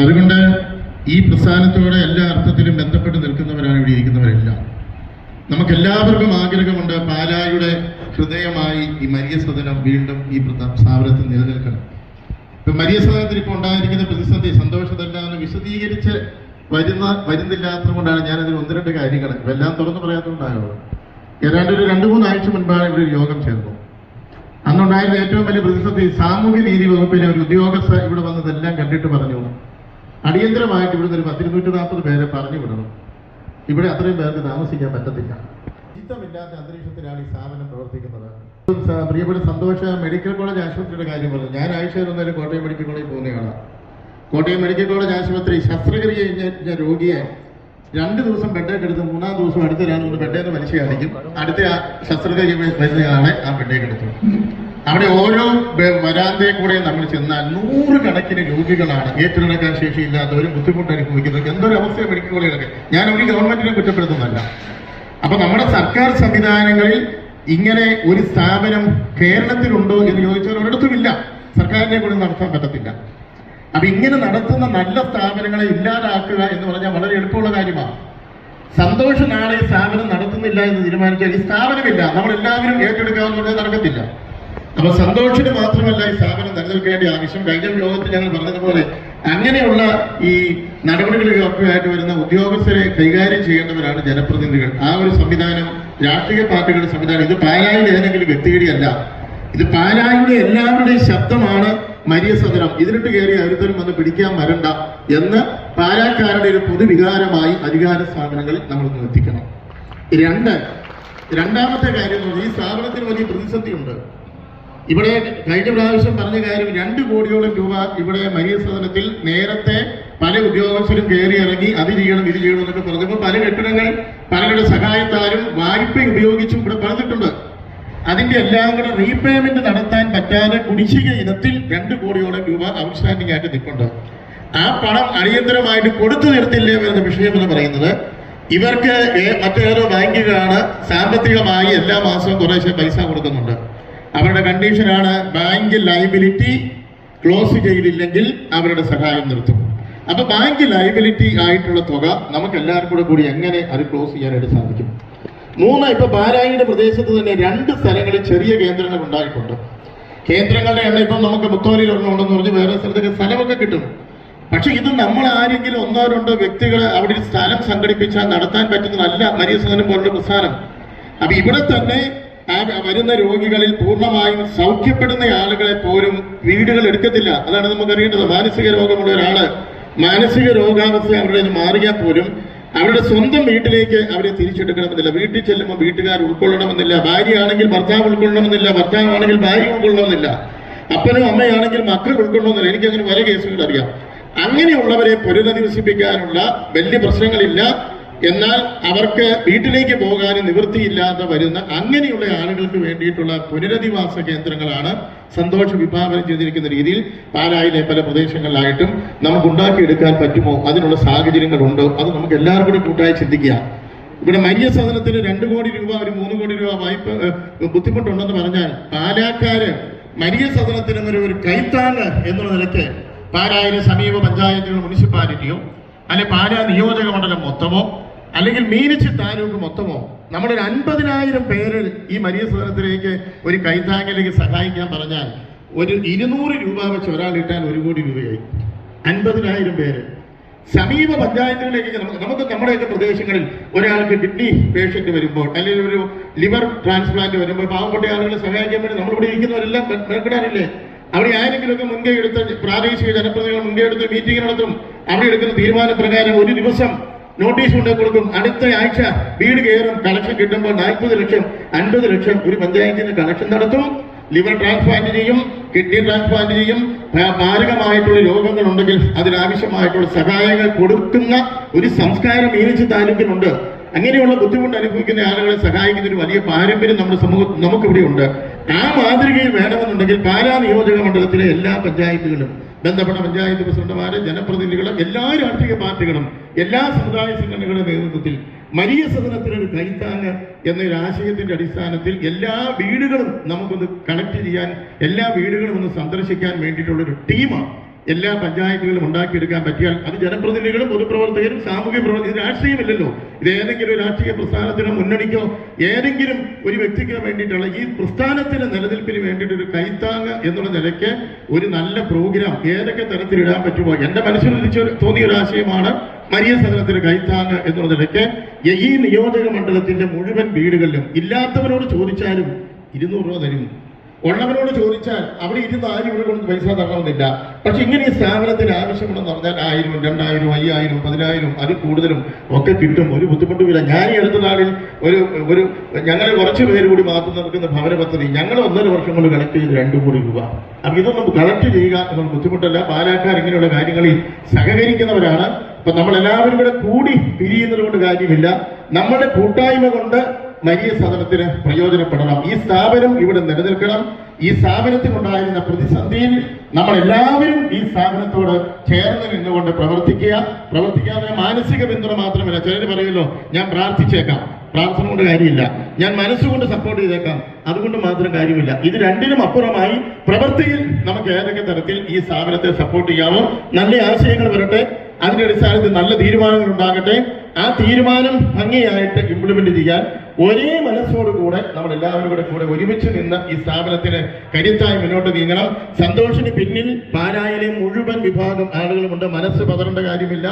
അതുകൊണ്ട് ഈ പ്രസ്ഥാനത്തോടെ എല്ലാ അർത്ഥത്തിലും ബന്ധപ്പെട്ട് നിൽക്കുന്നവരാണ് ഇവിടെ ഇരിക്കുന്നവരെല്ലാം. നമുക്ക് എല്ലാവർക്കും ആഗ്രഹമുണ്ട് പാലായുടെ ഹൃദയമായി ഈ മരിയ സദനം വീണ്ടും ഈ സ്ഥാപനത്തിൽ നിലനിൽക്കണം. ഇപ്പൊ മരിയ സദനത്തിൽ ഉണ്ടായിരിക്കുന്ന പ്രതിസന്ധി സന്തോഷത്തല്ല എന്ന് വിശദീകരിച്ച് വരുന്ന വരുന്നില്ലാത്തത് കൊണ്ടാണ് അതിൽ ഒന്ന് രണ്ട് കാര്യങ്ങൾ എല്ലാം തുറന്നു പറയാത്തതുകൊണ്ടായോ ഏതാണ്ട് ഒരു രണ്ടു മൂന്നാഴ്ച മുൻപാണ് ഇവിടെ ഒരു യോഗം ചേർന്നു അന്നുണ്ടായിരുന്ന ഏറ്റവും വലിയ പ്രതിസന്ധി സാമൂഹ്യ നീതി വകുപ്പിലെ ഒരു ഉദ്യോഗസ്ഥ ഇവിടെ വന്നതെല്ലാം കണ്ടിട്ട് പറഞ്ഞു. അടിയന്തരമായിട്ട് ഇവിടുന്ന് ഒരു പത്തിരുന്നൂറ്റി നാൽപ്പത് പേരെ പറഞ്ഞു വിടണം. ഇവിടെ അത്രയും പേർക്ക് താമസിക്കാൻ പറ്റത്തില്ല. ഇഷ്ടമില്ലാത്ത അന്തരീക്ഷത്തിലാണ് ഈ സ്ഥാപനം പ്രവർത്തിക്കുന്നത്. പ്രിയപ്പെട്ട സന്തോഷ മെഡിക്കൽ കോളേജ് ആശുപത്രിയുടെ കാര്യം പറഞ്ഞു. ഞാൻ ആഴ്ചയിൽ ഒന്നേരം കോട്ടയം മെഡിക്കൽ കോളേജിൽ പോകുന്നയാളാണ് കോട്ടയം മെഡിക്കൽ കോളേജ് ആശുപത്രി ശസ്ത്രക്രിയ കഴിഞ്ഞ രോഗിയെ രണ്ട് ദിവസം ബെഡേക്ക് എടുത്ത് മൂന്നാം ദിവസം അടുത്ത രണ്ട് ബെഡേന്ന് മനുഷ്യയായിരിക്കും അടുത്ത ആ ശസ്ത്രക്രിയ വരുന്നയാളെ ആ ബെഡേക്ക് എടുത്തു. അവിടെ ഓരോ വരാന്തേ വരാന്തയിൽ കൂടെ നമ്മൾ ചെന്നാൽ നൂറുകണക്കിന് രോഗികളാണ്. ഏറ്റെടുക്കാൻ ശേഷിയില്ലാത്തവരും ബുദ്ധിമുട്ട് അനുഭവിക്കുന്നവർക്ക് എന്തൊരു അവസ്ഥയെ മെഡിക്കൽ കോളേജിലൊക്കെ ഞാൻ ഒരു ഗവൺമെന്റിനെ കുറ്റപ്പെടുത്തുന്നല്ല അപ്പൊ നമ്മുടെ സർക്കാർ സംവിധാനങ്ങളിൽ ഇങ്ങനെ ഒരു സ്ഥാപനം കേരളത്തിലുണ്ടോ എന്ന് ചോദിച്ചാൽ ഒരിടത്തുമില്ല. സർക്കാരിനെ കൊണ്ട് നടത്താൻ പറ്റത്തില്ല. അപ്പൊ ഇങ്ങനെ നടത്തുന്ന നല്ല സ്ഥാപനങ്ങളെ ഇല്ലാതാക്കുക എന്ന് പറഞ്ഞാൽ വളരെ എളുപ്പമുള്ള കാര്യമാണ്. സന്തോഷ നാളെ സ്ഥാപനം നടത്തുന്നില്ല എന്ന് തീരുമാനിച്ചാൽ ഈ സ്ഥാപനമില്ല. നമ്മൾ എല്ലാവരും ഏറ്റെടുക്കാവുന്നത് നടക്കത്തില്ല. അപ്പൊ സന്തോഷിന് മാത്രമല്ല ഈ സ്ഥാപനം നിലനിൽക്കേണ്ട ആവശ്യം. കഴിഞ്ഞ യോഗത്തിൽ ഞങ്ങൾ പറഞ്ഞതുപോലെ അങ്ങനെയുള്ള ഈ നടപടികളിലൊക്കെയായിട്ട് വരുന്ന ഉദ്യോഗസ്ഥരെ കൈകാര്യം ചെയ്യേണ്ടവരാണ് ജനപ്രതിനിധികൾ. ആ ഒരു സംവിധാനം രാഷ്ട്രീയ പാർട്ടികളുടെ സംവിധാനം ഇത് പാലായിൽ ഏതെങ്കിലും വ്യക്തിയുടെയല്ല. ഇത് പാലായിലെ എല്ലാവരുടെയും ശബ്ദമാണ് മരിയ സദനം ഇതിലിട്ട് കയറി അരുത്തരും വന്ന് പിടിക്കാൻ വരണ്ട എന്ന് പാലാക്കാരുടെ ഒരു പൊതുവികാരമായി അധികാര സ്ഥാപനങ്ങളിൽ നമ്മൾ നിർത്തിക്കണം രണ്ട് രണ്ടാമത്തെ കാര്യം ഈ സ്ഥാപനത്തിന് വലിയ പ്രതിസന്ധിയുണ്ട്. ഇവിടെ കഴിഞ്ഞ പ്രാവശ്യം പറഞ്ഞ കാര്യം രണ്ട് കോടിയോളം രൂപ ഇവിടെ മരിയ സദനത്തിൽ നേരത്തെ പല ഉദ്യോഗസ്ഥരും കയറി ഇറങ്ങി അത് ചെയ്യണം ഇത് ചെയ്യണം എന്നൊക്കെ പറഞ്ഞപ്പോൾ പല കെട്ടിടങ്ങൾ പലരുടെ സഹായത്താലും വായ്പ ഉപയോഗിച്ചും ഇവിടെ പറഞ്ഞിട്ടുണ്ട്. അതിന്റെ എല്ലാം കൂടെ റീപേയ്മെന്റ് നടത്താൻ പറ്റാതെ കുടിശ്ശിക ഇനത്തിൽ രണ്ട് കോടിയോളം രൂപ ഔട്ട്സ്റ്റാൻഡിംഗ് ആയിട്ട് നിൽപ്പുണ്ട്. ആ പണം അടിയന്തരമായിട്ട് കൊടുത്തു തീർത്തില്ലേ എന്ന വിഷയം എന്ന് പറയുന്നത് ഇവർക്ക് മറ്റേതോ ബാങ്കുകളാണ് സാമ്പത്തികമായി എല്ലാ മാസവും കുറേശ്ശെ പൈസ കൊടുക്കുന്നുണ്ട്. അവരുടെ കണ്ടീഷനാണ് ബാങ്ക് ലൈബിലിറ്റി ക്ലോസ് ചെയ്തില്ലെങ്കിൽ അവരുടെ സഹായം നിർത്തും. അപ്പൊ ബാങ്ക് ലൈബിലിറ്റി ആയിട്ടുള്ള തുക നമുക്ക് എല്ലാവർക്കും കൂടി എങ്ങനെ അത് ക്ലോസ് ചെയ്യാനായിട്ട് സാധിക്കും? മൂന്ന് ഇപ്പൊ ബാരായിയുടെ പ്രദേശത്ത് തന്നെ രണ്ട് സ്ഥലങ്ങളിൽ ചെറിയ കേന്ദ്രങ്ങൾ ഉണ്ടായിട്ടുണ്ട്. കേന്ദ്രങ്ങളുടെ എണ്ണം ഇപ്പം നമുക്ക് മുത്തോലിൽ ഒരെണ്ണം ഉണ്ടെന്ന് പറഞ്ഞ് വേറെ സ്ഥലത്തൊക്കെ സ്ഥലമൊക്കെ കിട്ടും. പക്ഷെ ഇത് നമ്മൾ ആരെങ്കിലും ഒന്നോ രണ്ടോ വ്യക്തികൾ അവിടെ ഒരു സ്ഥലം സംഘടിപ്പിച്ചാൽ നടത്താൻ പറ്റുന്നതല്ല മരിയ സദനം പോലുള്ള പ്രസ്ഥാനം. അപ്പൊ ഇവിടെ തന്നെ ആ വരുന്ന രോഗികളിൽ പൂർണമായും സൗഖ്യപ്പെടുന്ന ആളുകളെ പോലും വീടുകൾ എടുക്കത്തില്ല. അതാണ് നമുക്കറിയേണ്ടത്. മാനസിക രോഗമുള്ള ഒരാൾ മാനസിക രോഗാവസ്ഥ അവരുടെ മാറിയാൽ പോലും അവരുടെ സ്വന്തം വീട്ടിലേക്ക് അവരെ തിരിച്ചെടുക്കണമെന്നില്ല. വീട്ടിൽ ചെല്ലുമ്പോൾ വീട്ടുകാർ ഉൾക്കൊള്ളണമെന്നില്ല. ഭാര്യയാണെങ്കിൽ ഭർത്താവ് ഉൾക്കൊള്ളണമെന്നില്ല. ഭർത്താവാണെങ്കിൽ ഭാര്യ ഉൾക്കൊള്ളണമെന്നില്ല. അപ്പനും അമ്മയാണെങ്കിൽ മക്കൾ ഉൾക്കൊള്ളണമെന്നില്ല. എനിക്കങ്ങനെ പല കേസുകൾ അറിയാം. അങ്ങനെയുള്ളവരെ പുനരധിവസിപ്പിക്കാനുള്ള വലിയ പ്രശ്നങ്ങളില്ല. എന്നാൽ അവർക്ക് വീട്ടിലേക്ക് പോകാൻ നിവൃത്തിയില്ലാതെ വരുന്ന അങ്ങനെയുള്ള ആളുകൾക്ക് വേണ്ടിയിട്ടുള്ള പുനരധിവാസ കേന്ദ്രങ്ങളാണ് സന്തോഷ വിഭാവനം ചെയ്തിരിക്കുന്ന രീതിയിൽ പാലായിലെ പല പ്രദേശങ്ങളിലായിട്ടും നമുക്ക് ഉണ്ടാക്കിയെടുക്കാൻ പറ്റുമോ? അതിനുള്ള സാഹചര്യങ്ങളുണ്ടോ? അത് നമുക്ക് എല്ലാവർക്കും കൂടി കൂട്ടായി ചിന്തിക്കുക. ഇവിടെ മരിയ സദനത്തിന് രണ്ട് കോടി രൂപ ഒരു മൂന്ന് കോടി രൂപ വായ്പ ബുദ്ധിമുട്ടുണ്ടെന്ന് പറഞ്ഞാൽ പാലാക്കാര് മരിയ സദനത്തിനും ഒരു ഒരു കൈത്താങ് എന്നുള്ള നിലയ്ക്ക് പാലായിലെ സമീപ പഞ്ചായത്തുകൾ മുനിസിപ്പാലിറ്റിയോ അല്ലെ പാലാ നിയോജക മണ്ഡലം മൊത്തമോ അല്ലെങ്കിൽ മീനച്ചി താലൂക്ക് മൊത്തമോ? നമ്മളൊരു അൻപതിനായിരം പേര് ഈ മരിയ സദനത്തിലേക്ക് ഒരു കൈത്താങ്ങിലേക്ക് സഹായിക്കാൻ പറഞ്ഞാൽ ഒരു ഇരുന്നൂറ് രൂപ വെച്ച് ഒരാൾ ഇട്ടാൽ ഒരു കോടി രൂപയായി. അൻപതിനായിരം പേര്. സമീപ പഞ്ചായത്തുകളിലേക്ക് നമുക്ക് നമ്മുടെയൊക്കെ പ്രദേശങ്ങളിൽ ഒരാൾക്ക് കിഡ്നി പേഷ്യന്റ് വരുമ്പോൾ അല്ലെങ്കിൽ ഒരു ലിവർ ട്രാൻസ്പ്ലാന്റ് വരുമ്പോൾ പാവപ്പെട്ട ആളുകളെ സഹായിക്കാൻ വേണ്ടി നമ്മളിവിടെ ഇരിക്കുന്നവരെല്ലാം മെനക്കെടാറില്ലേ അവിടെ ആരെങ്കിലുമൊക്കെ മുൻകൈ എടുത്ത് പ്രാദേശിക ജനപ്രതിനിധികൾ മുൻകൈ എടുത്ത് മീറ്റിംഗ് നടത്തും. അവിടെ എടുക്കുന്ന തീരുമാനപ്രകാരം ഒരു ദിവസം നോട്ടീസ് കൊണ്ട് കൊടുക്കും. അടുത്ത ആഴ്ച വീട് കയറും. കണക്ഷൻ കിട്ടുമ്പോൾ നാൽപ്പത് ലക്ഷം അൻപത് ലക്ഷം ഒരു പഞ്ചായത്തിന് കണക്ഷൻ നടത്തും. ലിവർ ട്രാൻസ്പ്ലാന്റ് ചെയ്യും കിഡ്നി ട്രാൻസ്പ്ലാന്റ് ചെയ്യും. മാരകമായിട്ടുള്ള രോഗങ്ങൾ ഉണ്ടെങ്കിൽ അതിനാവശ്യമായിട്ടുള്ള സഹായങ്ങൾ കൊടുക്കുന്ന ഒരു സംസ്കാരം ഈനിച്ച് താലൂക്കിനുണ്ട്. അങ്ങനെയുള്ള ബുദ്ധിമുട്ട് അനുഭവിക്കുന്ന ആളുകളെ സഹായിക്കുന്ന ഒരു വലിയ പാരമ്പര്യം നമ്മുടെ സമൂഹം നമുക്കിവിടെ ഉണ്ട് ആ മാതൃകയിൽ വേണമെന്നുണ്ടെങ്കിൽ പാലാ നിയോജക മണ്ഡലത്തിലെ എല്ലാ പഞ്ചായത്തുകളും ബന്ധപ്പെട്ട പഞ്ചായത്ത് പ്രസിഡന്റുമാര് ജനപ്രതിനിധികളും എല്ലാ രാഷ്ട്രീയ പാർട്ടികളും എല്ലാ സമുദായ സംഘടനകളുടെ നേതൃത്വത്തിൽ മരിയ സദനത്തിനൊരു കൈത്താങ് എന്നൊരു ആശയത്തിന്റെ അടിസ്ഥാനത്തിൽ എല്ലാ വീടുകളും നമുക്കൊന്ന് കണക്ട് ചെയ്യാൻ എല്ലാ വീടുകളും ഒന്ന് സന്ദർശിക്കാൻ വേണ്ടിയിട്ടുള്ള ഒരു ടീമാണ്. എല്ലാ പഞ്ചായത്തുകളും ഉണ്ടാക്കിയെടുക്കാൻ പറ്റിയാൽ അത് ജനപ്രതിനിധികളും പൊതുപ്രവർത്തകരും സാമൂഹ്യ പ്രവർത്തകരും ഇത് രാഷ്ട്രീയമില്ലല്ലോ. ഇത് ഏതെങ്കിലും രാഷ്ട്രീയ പ്രസ്ഥാനത്തിനോ മുന്നണിക്കോ ഏതെങ്കിലും ഒരു വ്യക്തിക്കോ വേണ്ടിയിട്ടുള്ള ഈ പ്രസ്ഥാനത്തിന്റെ നിലനിൽപ്പിന് വേണ്ടിയിട്ട് ഒരു കൈത്താങ് എന്നുള്ള നിലയ്ക്ക് ഒരു നല്ല പ്രോഗ്രാം ഏതൊക്കെ തരത്തിൽ ഇടാൻ പറ്റുമോ? എന്റെ മനസ്സിൽ തോന്നിയ ഒരു ആശയമാണ് മരിയ സദനത്തിന് കൈത്താങ് എന്നുള്ള നിലയ്ക്ക് ഈ നിയോജക മണ്ഡലത്തിന്റെ മുഴുവൻ വീടുകളിലും ഇല്ലാത്തവരോട് ചോദിച്ചാലും ഇരുന്നൂറ് രൂപ തരും ഉള്ളവരോട് ചോദിച്ചാൽ അവിടെ ഇരുന്ന് ആരും ഇവിടെ കൊണ്ട് പൈസ തരണമെന്നില്ല പക്ഷെ ഇങ്ങനെ ഈ സ്ഥാപനത്തിന് ആവശ്യമുണ്ടെന്ന് പറഞ്ഞാൽ ആയിരം രണ്ടായിരം അയ്യായിരം പതിനായിരം അത് കൂടുതലും ഒക്കെ കിട്ടും. ഒരു ബുദ്ധിമുട്ടുമില്ല ഞാൻ ഈ അടുത്ത നാളിൽ ഒരു ഒരു ഞങ്ങളെ കുറച്ച് പേര് കൂടി മാത്രം നടക്കുന്ന ഭവന പദ്ധതി ഞങ്ങൾ ഒന്നര വർഷം കൊണ്ട് കളക്ട് ചെയ്ത് രണ്ടു കോടി രൂപ. അപ്പൊ ഇതൊന്നും കളക്ട് ചെയ്യുക എന്നുള്ള ബുദ്ധിമുട്ടല്ല. പാലാക്കാർ ഇങ്ങനെയുള്ള കാര്യങ്ങളിൽ സഹകരിക്കുന്നവരാണ്. അപ്പൊ നമ്മളെല്ലാവരും കൂടെ കൂടി പിരിയുന്നത് കൊണ്ട് കാര്യമില്ല. നമ്മുടെ കൂട്ടായ്മ കൊണ്ട് മരിയ സദനത്തിന് പ്രയോജനപ്പെടണം. ഈ സ്ഥാപനം ഇവിടെ നിലനിൽക്കണം. ഈ സ്ഥാപനത്തിനുണ്ടായിരുന്ന പ്രതിസന്ധിയിൽ നമ്മൾ എല്ലാവരും ഈ സ്ഥാപനത്തോട് ചേർന്ന് നിന്നുകൊണ്ട് പ്രവർത്തിക്കുക. പ്രവർത്തിക്കാതെ മാനസിക പിന്തുണ മാത്രമല്ല. ചിലർ പറയുമല്ലോ ഞാൻ പ്രാർത്ഥിച്ചേക്കാം. പ്രാർത്ഥന കൊണ്ട് കാര്യമില്ല. ഞാൻ മനസ്സുകൊണ്ട് സപ്പോർട്ട് ചെയ്തേക്കാം. അതുകൊണ്ട് മാത്രം കാര്യമില്ല. ഇത് രണ്ടിനും അപ്പുറമായി പ്രവൃത്തിയിൽ നമുക്ക് ഏതൊക്കെ തരത്തിൽ ഈ സ്ഥാപനത്തെ സപ്പോർട്ട് ചെയ്യാമോ നല്ല ആശയങ്ങൾ വരട്ടെ. അതിന്റെ അടിസ്ഥാനത്തിൽ നല്ല തീരുമാനങ്ങൾ ഉണ്ടാകട്ടെ. ആ തീരുമാനം ഭംഗിയായിട്ട് ഇംപ്ലിമെന്റ് ചെയ്യാൻ ഒരേ മനസ്സോടുകൂടെ നമ്മൾ എല്ലാവരും കൂടെ കൂടെ ഒരുമിച്ച് നിന്ന് ഈ സ്ഥാപനത്തിന് കരുത്തായി മുന്നോട്ട് നീങ്ങണം. സന്തോഷിന് പിന്നിൽ പാലായിലെ മുഴുവൻ വിഭാഗം ആളുകളുമുണ്ട്. മനസ്സ് പതറേണ്ട കാര്യമില്ല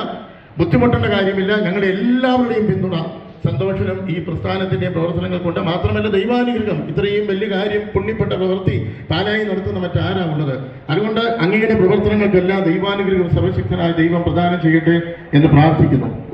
ബുദ്ധിമുട്ടേണ്ട കാര്യമില്ല. ഞങ്ങളുടെ എല്ലാവരുടെയും പിന്തുണ സന്തോഷനും ഈ പ്രസ്ഥാനത്തിന്റെ പ്രവർത്തനങ്ങൾ കൊണ്ട് മാത്രമല്ല ദൈവാനുഗ്രഹം. ഇത്രയും വലിയ കാര്യം പുണ്യപ്പെട്ട പ്രവൃത്തി പാലായി നടത്തുന്ന മറ്റാരാ ഉള്ളത്? അതുകൊണ്ട് അങ്ങയുടെ പ്രവർത്തനങ്ങൾക്കെല്ലാം ദൈവാനുഗ്രഹം സർവശക്തനായ ദൈവം പ്രദാനം ചെയ്യട്ടെ എന്ന് പ്രാർത്ഥിക്കുന്നു.